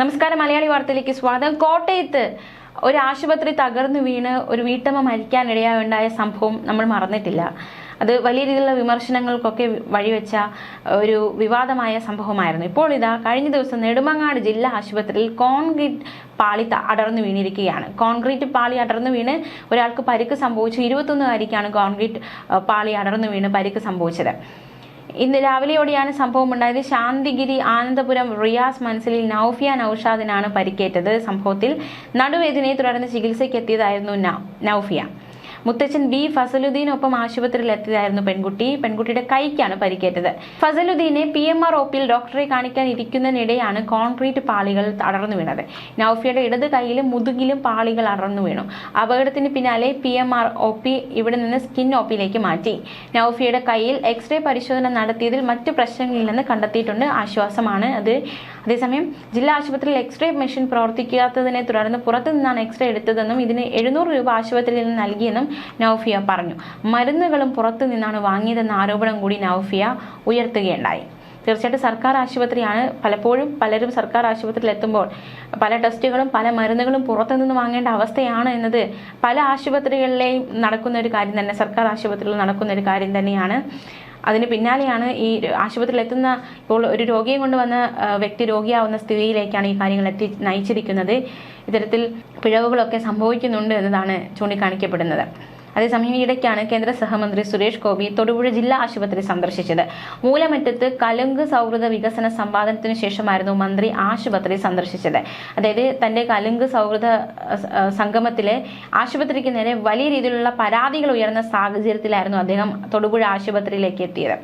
നമസ്കാരം മലയാളി വാർത്തയിലേക്ക് സ്വാഗതം. കോട്ടയത്ത് ഒരു ആശുപത്രി തകർന്നു വീണ് ഒരു വീട്ടമ്മ മരിക്കാനിടയായുണ്ടായ സംഭവം നമ്മൾ മറന്നിട്ടില്ല. അത് വലിയ രീതിയിലുള്ള വിമർശനങ്ങൾക്കൊക്കെ വഴിവെച്ച ഒരു വിവാദമായ സംഭവമായിരുന്നു. ഇപ്പോൾ ഇതാ കഴിഞ്ഞ ദിവസം നെടുമങ്ങാട് ജില്ലാ ആശുപത്രിയിൽ കോൺക്രീറ്റ് പാളി അടർന്നു വീണിരിക്കുകയാണ്. കോൺക്രീറ്റ് പാളി അടർന്നു വീണ് ഒരാൾക്ക് പരിക്ക് സംഭവിച്ചു. ഇരുപത്തൊന്നുകാരിക്കാണ് കോൺക്രീറ്റ് പാളി അടർന്നു വീണ് പരിക്ക് സംഭവിച്ചത്. ഇന്ന് രാവിലെയോടെയാണ് സംഭവം ഉണ്ടായത് ശാന്തിഗിരി ആനന്ദപുരം റിയാസ് മൻസിലിൽ നൌഫിയ നൌഷാദിനാണ് പരിക്കേറ്റത്. സംഭവത്തിൽ നടുവേദനയെ തുടർന്ന് ചികിത്സയ്ക്ക് എത്തിയതായിരുന്നു നൗ- നൌഫിയ. മുത്തച്ഛൻ ബി ഫസലുദ്ദീനൊപ്പം ആശുപത്രിയിൽ എത്തിയതായിരുന്നു പെൺകുട്ടി. പെൺകുട്ടിയുടെ കൈക്കാണ് പരിക്കേറ്റത്. ഫസലുദ്ദീനെ പി എം ആർ ഒപ്പിൽ ഡോക്ടറെ കാണിക്കാൻ ഇരിക്കുന്നതിനിടെയാണ് കോൺക്രീറ്റ് പാളികൾ അടർന്നു വീണത്. നൌഫിയുടെ ഇടത് കൈയിലും മുതുകിലും പാളികൾ അടർന്നു വീണു. അപകടത്തിന് പിന്നാലെ P M R O P ഇവിടെ നിന്ന് സ്കിൻ ഒ മാറ്റി. നൌഫിയുടെ കയ്യിൽ എക്സ്റേ പരിശോധന നടത്തിയതിൽ മറ്റു പ്രശ്നങ്ങളില്ലെന്ന് കണ്ടെത്തിയിട്ടുണ്ട്. ആശ്വാസമാണ് അത്. അതേസമയം ജില്ലാ ആശുപത്രിയിൽ എക്സ്റേ മെഷീൻ പ്രവർത്തിക്കാത്തതിനെ തുടർന്ന് പുറത്തു നിന്നാണ് എക്സ്റേ എടുത്തതെന്നും ഇതിന് എഴുന്നൂറ് രൂപ ആശുപത്രിയിൽ നിന്ന് നൽകിയെന്നും നൌഫിയ പറഞ്ഞു. മരുന്നുകളും പുറത്തു നിന്നാണ് വാങ്ങിയതെന്ന ആരോപണം കൂടി നൌഫിയ ഉയർത്തുകയുണ്ടായി. തീർച്ചയായിട്ടും സർക്കാർ ആശുപത്രിയാണ്. പലപ്പോഴും പലരും സർക്കാർ ആശുപത്രിയിൽ എത്തുമ്പോൾ പല ടെസ്റ്റുകളും പല മരുന്നുകളും പുറത്തുനിന്ന് വാങ്ങേണ്ട അവസ്ഥയാണ് എന്നത് പല ആശുപത്രികളിലെയും നടക്കുന്ന ഒരു കാര്യം തന്നെ സർക്കാർ ആശുപത്രികളിൽ നടക്കുന്ന ഒരു കാര്യം തന്നെയാണ്. അതിന് പിന്നാലെയാണ് ഈ ആശുപത്രിയിൽ എത്തുന്ന ഇപ്പോൾ ഒരു രോഗിയെ കൊണ്ടുവന്ന വ്യക്തി രോഗിയാവുന്ന സ്ഥിതിയിലേക്കാണ് ഈ കാര്യങ്ങൾ എത്തി നയിച്ചിരിക്കുന്നത്. ഇത്തരത്തിൽ പിഴവുകളൊക്കെ സംഭവിക്കുന്നുണ്ട് എന്നതാണ് ചൂണ്ടിക്കാണിക്കപ്പെടുന്നത്. അതേസമയം ഈയിടയ്ക്കാണ് കേന്ദ്ര സഹമന്ത്രി സുരേഷ് ഗോപി തൊടുപുഴ ജില്ലാ ആശുപത്രി സന്ദർശിച്ചത്. മൂലമറ്റത്ത് കലുങ്ക് സൗഹൃദ വികസന സമ്പാദനത്തിന് ശേഷമായിരുന്നു മന്ത്രി ആശുപത്രി സന്ദർശിച്ചത്. അതായത് തന്റെ കലുങ്ക് സൗഹൃദ സംഗമത്തിലെ ആശുപത്രിക്ക് നേരെ വലിയ രീതിയിലുള്ള പരാതികൾ ഉയർന്ന സാഹചര്യത്തിലായിരുന്നു അദ്ദേഹം തൊടുപുഴ ആശുപത്രിയിലേക്ക് എത്തിയത്.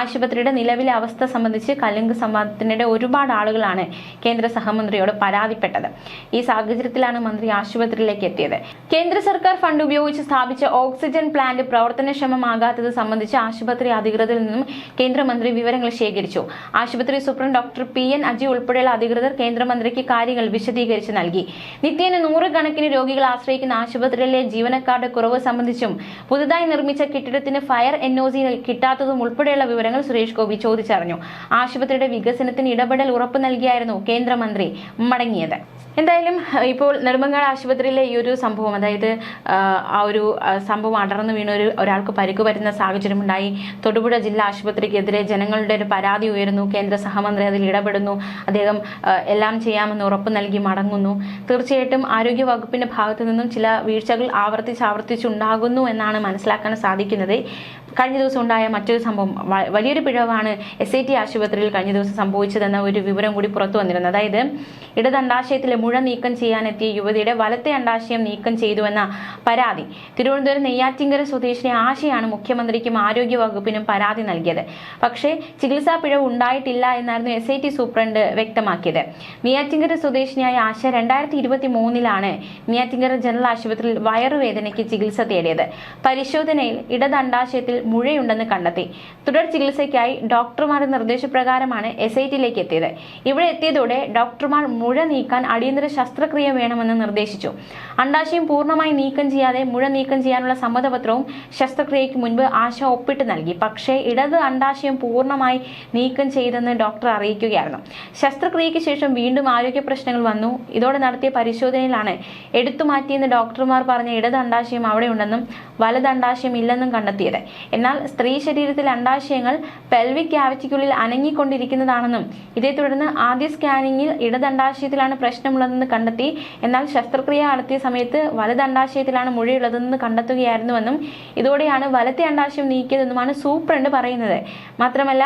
ആശുപത്രിയുടെ നിലവിലെ അവസ്ഥ സംബന്ധിച്ച് കലുങ്ക് സംവാദത്തിനിടെ ഒരുപാട് ആളുകളാണ് കേന്ദ്ര സഹമന്ത്രിയോട് പരാതിപ്പെട്ടത്. ഈ സാഹചര്യത്തിലാണ് മന്ത്രി ആശുപത്രിയിലേക്ക് എത്തിയത്. കേന്ദ്ര സർക്കാർ ഫണ്ട് ഉപയോഗിച്ച് സ്ഥാപിച്ച ഓക്സിജൻ പ്ലാന്റ് പ്രവർത്തനക്ഷമമാകാത്തത് സംബന്ധിച്ച് ആശുപത്രി അധികൃതരിൽ നിന്നും കേന്ദ്രമന്ത്രി വിവരങ്ങൾ ശേഖരിച്ചു. ആശുപത്രി superintendent doctor P N Aji ഉൾപ്പെടെയുള്ള അധികൃതർ കേന്ദ്രമന്ത്രിക്ക് കാര്യങ്ങൾ വിശദീകരിച്ച് നൽകി. നിത്യേന നൂറുകണക്കിന് രോഗികൾ ആശ്രയിക്കുന്ന ആശുപത്രിയിലെ ജീവനക്കാരുടെ കുറവ് സംബന്ധിച്ചും പുതുതായി നിർമ്മിച്ച കെട്ടിടത്തിന് ഫയർ എൻ ഒ സി കിട്ടാത്തതും ഉൾപ്പെടെയുള്ള വിവരങ്ങൾ സുരേഷ് ഗോപി ചോദിച്ചറിഞ്ഞു. ആശുപത്രിയുടെ വികസനത്തിന് ഇടപെടൽ ഉറപ്പു നൽകിയായിരുന്നു കേന്ദ്രമന്ത്രി മടങ്ങിയത്. എന്തായാലും ഇപ്പോൾ നെടുമങ്ങാട് ആശുപത്രിയിലെ ഈ ഒരു സംഭവം അതായത് ആ ഒരു സംഭവം അടർന്നു വീണ ഒരു ഒരാൾക്ക് പരിക്ക് വരുന്ന സാഹചര്യമുണ്ടായി. തൊടുപുഴ ജില്ലാ ആശുപത്രിക്കെതിരെ ജനങ്ങളുടെ ഒരു പരാതി ഉയരുന്നു. കേന്ദ്ര സഹമന്ത്രി അതിൽ ഇടപെടുന്നു. അദ്ദേഹം എല്ലാം ചെയ്യാമെന്ന് ഉറപ്പ് നൽകി മടങ്ങുന്നു. തീർച്ചയായിട്ടും ആരോഗ്യ വകുപ്പിന്റെ ഭാഗത്തു നിന്നും ചില വീഴ്ചകൾ ആവർത്തിച്ച് ആവർത്തിച്ചുണ്ടാകുന്നു എന്നാണ് മനസ്സിലാക്കാൻ സാധിക്കുന്നത്. കഴിഞ്ഞ ദിവസം ഉണ്ടായ മറ്റൊരു സംഭവം വലിയൊരു പിഴവാണ് എസ് ഐ ടി ആശുപത്രിയിൽ കഴിഞ്ഞ ദിവസം സംഭവിച്ചതെന്ന ഒരു വിവരം കൂടി പുറത്തു വന്നിരുന്നു. അതായത് ഇടതണ്ടാശയത്തിലെ മുഴ നീക്കം ചെയ്യാനെത്തിയ യുവതിയുടെ വലത്തെ അണ്ടാശയം നീക്കം ചെയ്തുവെന്ന പരാതി. തിരുവനന്തപുരം നെയ്യാറ്റിങ്കര സ്വദേശിനി ആശയാണ് മുഖ്യമന്ത്രിക്കും ആരോഗ്യ വകുപ്പിനും പരാതി നൽകിയത്. പക്ഷേ ചികിത്സാ പിഴവ് ഉണ്ടായിട്ടില്ല എന്നായിരുന്നു എസ് ഐ ടി സൂപ്രണ്ട് വ്യക്തമാക്കിയത്. നെയ്യാറ്റിങ്കര സ്വദേശിനിയായ ആശ രണ്ടായിരത്തി ഇരുപത്തി മൂന്നിലാണ് നെയ്യാറ്റിങ്കര ജനറൽ ആശുപത്രിയിൽ വയറുവേദനയ്ക്ക് ചികിത്സ തേടിയത്. പരിശോധനയിൽ ഇടതണ്ടാശയത്തിൽ മുഴയുണ്ടെന്ന് കണ്ടെത്തി. തുടർ ചികിത്സയ്ക്കായി ഡോക്ടർമാരുടെ നിർദ്ദേശപ്രകാരമാണ് എസ് ഐ ടിയിലേക്ക് എത്തിയത്. ഇവിടെ എത്തിയതോടെ ഡോക്ടർമാർ മുഴ നീക്കാൻ അടിയന്തര ശസ്ത്രക്രിയ വേണമെന്ന് നിർദ്ദേശിച്ചു. അണ്ടാശയം പൂർണമായി നീക്കം ചെയ്യാതെ മുഴ നീക്കം ചെയ്യാനുള്ള സമ്മതപത്രവും ശസ്ത്രക്രിയയ്ക്ക് മുൻപ് ആശ ഒപ്പിട്ട് നൽകി. പക്ഷേ ഇടത് അണ്ടാശയം പൂർണമായി നീക്കം ചെയ്തെന്ന് ഡോക്ടർ അറിയിക്കുകയായിരുന്നു. ശസ്ത്രക്രിയയ്ക്ക് ശേഷം വീണ്ടും ആരോഗ്യ പ്രശ്നങ്ങൾ വന്നു. ഇതോടെ നടത്തിയ പരിശോധനയിലാണ് എടുത്തു മാറ്റിയെന്ന് ഡോക്ടർമാർ പറഞ്ഞ ഇടത് അണ്ടാശയം അവിടെയുണ്ടെന്നും വലത് അണ്ടാശയം ഇല്ലെന്നും കണ്ടെത്തിയത്. എന്നാൽ സ്ത്രീ ശരീരത്തിലെ അണ്ടാശയങ്ങൾ പെൽവിക് ക്യാവിറ്റിക്കുള്ളിൽ അനങ്ങിക്കൊണ്ടിരിക്കുന്നതാണെന്നും ഇതേ തുടർന്ന് ആദ്യ സ്കാനിങ്ങിൽ ഇടതണ്ടാശയത്തിലാണ് പ്രശ്നമുള്ളതെന്ന് കണ്ടെത്തി എന്നാൽ ശസ്ത്രക്രിയ നടത്തിയ സമയത്ത് വലതണ്ടാശയത്തിലാണ് മുഴിയുള്ളതെന്ന് കണ്ടെത്തുകയായിരുന്നുവെന്നും ഇതോടെയാണ് വലത്തെ അണ്ടാശയം നീക്കിയതെന്നുമാണ് സൂപ്രണ്ട് പറയുന്നത്. മാത്രമല്ല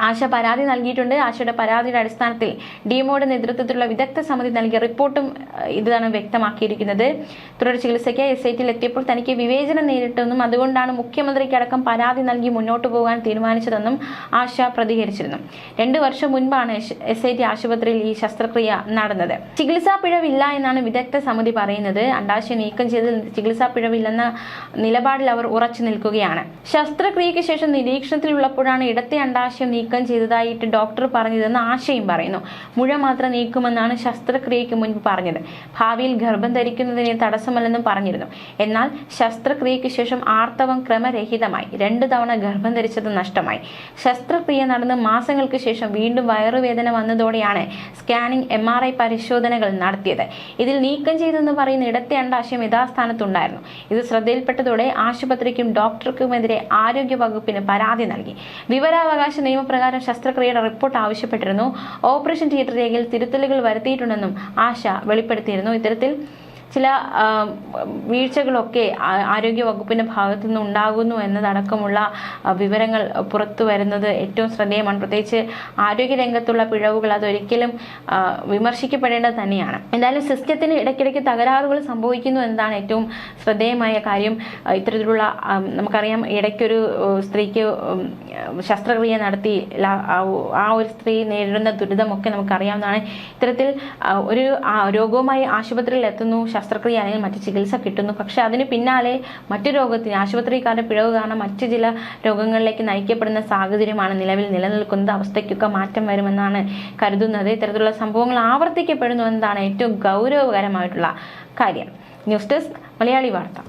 ആശ പരാതി നൽകിയിട്ടുണ്ട്. ആശയുടെ പരാതിയുടെ അടിസ്ഥാനത്തിൽ ഡിഎംഒയുടെ നേതൃത്വത്തിലുള്ള വിദഗ്ധ സമിതി നൽകിയ റിപ്പോർട്ടും ഇതാണ് വ്യക്തമാക്കിയിരിക്കുന്നത്. തുടർ ചികിത്സയ്ക്ക് എസ് ഐ ടിയിൽ എത്തിയപ്പോൾ തനിക്ക് വിവേചനം നേരിട്ടെന്നും അതുകൊണ്ടാണ് മുഖ്യമന്ത്രിക്ക് അടക്കം പരാതി നൽകി മുന്നോട്ട് പോകാൻ തീരുമാനിച്ചതെന്നും ആശ പ്രതികരിച്ചിരുന്നു. രണ്ടു വർഷം മുൻപാണ് എസ് ഐ ടി ആശുപത്രിയിൽ ഈ ശസ്ത്രക്രിയ നടന്നത്. ചികിത്സാ പിഴവില്ല എന്നാണ് വിദഗ്ധ സമിതി പറയുന്നത്. അണ്ടാശയം നീക്കം ചെയ്ത് ചികിത്സാ പിഴവില്ലെന്ന നിലപാടിൽ അവർ ഉറച്ചു നിൽക്കുകയാണ്. ശസ്ത്രക്രിയയ്ക്ക് ശേഷം നിരീക്ഷണത്തിലുള്ളപ്പോഴാണ് ഇടത്തെ അണ്ടാശയം നീക്കം ചെയ്തതായിട്ട് ഡോക്ടർ പറഞ്ഞതെന്ന് ആശയും പറയുന്നു. മുഴ മാത്രം നീക്കുമെന്നാണ് ശസ്ത്രക്രിയയ്ക്ക് മുൻപ് പറഞ്ഞത്. ഭാവിയിൽ ഗർഭം ധരിക്കുന്നതിന് തടസ്സമല്ലെന്നും പറഞ്ഞിരുന്നു. എന്നാൽ ശസ്ത്രക്രിയയ്ക്ക് ശേഷം ആർത്തവം ക്രമരഹിതമായി. രണ്ടു തവണ ഗർഭം ധരിച്ചത് നഷ്ടമായി. ശസ്ത്രക്രിയ നടന്ന് മാസങ്ങൾക്ക് ശേഷം വീണ്ടും വയറുവേദന വന്നതോടെയാണ് സ്കാനിംഗ് എം ആർ ഐ പരിശോധനകൾ നടത്തിയത്. ഇതിൽ നീക്കം ചെയ്തെന്ന് പറയുന്ന ഇടത്തെ അണ്ടാശയം യഥാസ്ഥാനത്തുണ്ടായിരുന്നു. ഇത് ശ്രദ്ധയിൽപ്പെട്ടതോടെ ആശുപത്രിക്കും ഡോക്ടർക്കുമെതിരെ ആരോഗ്യ വകുപ്പിന് പരാതി നൽകി. വിവരാവകാശ നിയമപ്രകാരം ശസ്ത്രക്രിയയുടെ റിപ്പോർട്ട് ആവശ്യപ്പെട്ടിരുന്നു. ഓപ്പറേഷൻ തിയേറ്റർ രേഖയിൽ തിരുത്തലുകൾ വരുത്തിയിട്ടുണ്ടെന്നും ആശ വെളിപ്പെടുത്തിയിരുന്നു. ഇത്തരത്തിൽ ചില വീഴ്ചകളൊക്കെ ആരോഗ്യ വകുപ്പിന്റെ ഭാഗത്തു നിന്ന് ഉണ്ടാകുന്നു എന്നതടക്കമുള്ള വിവരങ്ങൾ പുറത്തു വരുന്നത് ഏറ്റവും ശ്രദ്ധേയമാണ്. പ്രത്യേകിച്ച് ആരോഗ്യ രംഗത്തുള്ള പിഴവുകൾ അതൊരിക്കലും വിമർശിക്കപ്പെടേണ്ടത് തന്നെയാണ്. എന്തായാലും സിസ്റ്റത്തിന് ഇടയ്ക്കിടയ്ക്ക് തകരാറുകൾ സംഭവിക്കുന്നു എന്നതാണ് ഏറ്റവും ശ്രദ്ധേയമായ കാര്യം. ഇത്തരത്തിലുള്ള നമുക്കറിയാം ഇടയ്ക്കൊരു സ്ത്രീക്ക് ശസ്ത്രക്രിയ നടത്തി ആ ഒരു സ്ത്രീ നേരിടുന്ന ദുരിതമൊക്കെ നമുക്കറിയാവുന്നതാണ്. ഇത്തരത്തിൽ ഒരു രോഗവുമായി ആശുപത്രിയിൽ എത്തുന്നു ശസ്ത്രക്രിയ അല്ലെങ്കിൽ മറ്റ് ചികിത്സ കിട്ടുന്നു. പക്ഷെ അതിന് പിന്നാലെ മറ്റു രോഗത്തിന് ആശുപത്രിക്കാരുടെ പിഴവ് കാരണം മറ്റു ചില രോഗങ്ങളിലേക്ക് നയിക്കപ്പെടുന്ന സാഹചര്യമാണ് നിലവിൽ നിലനിൽക്കുന്നത്. അവസ്ഥയ്ക്കൊക്കെ മാറ്റം വരുമെന്നാണ് കരുതുന്നത്. ഇത്തരത്തിലുള്ള സംഭവങ്ങൾ ആവർത്തിക്കപ്പെടുന്നു എന്നതാണ് ഏറ്റവും ഗൗരവകരമായിട്ടുള്ള കാര്യം. ന്യൂസ് ഡെസ്ക് മലയാളി വാർത്ത.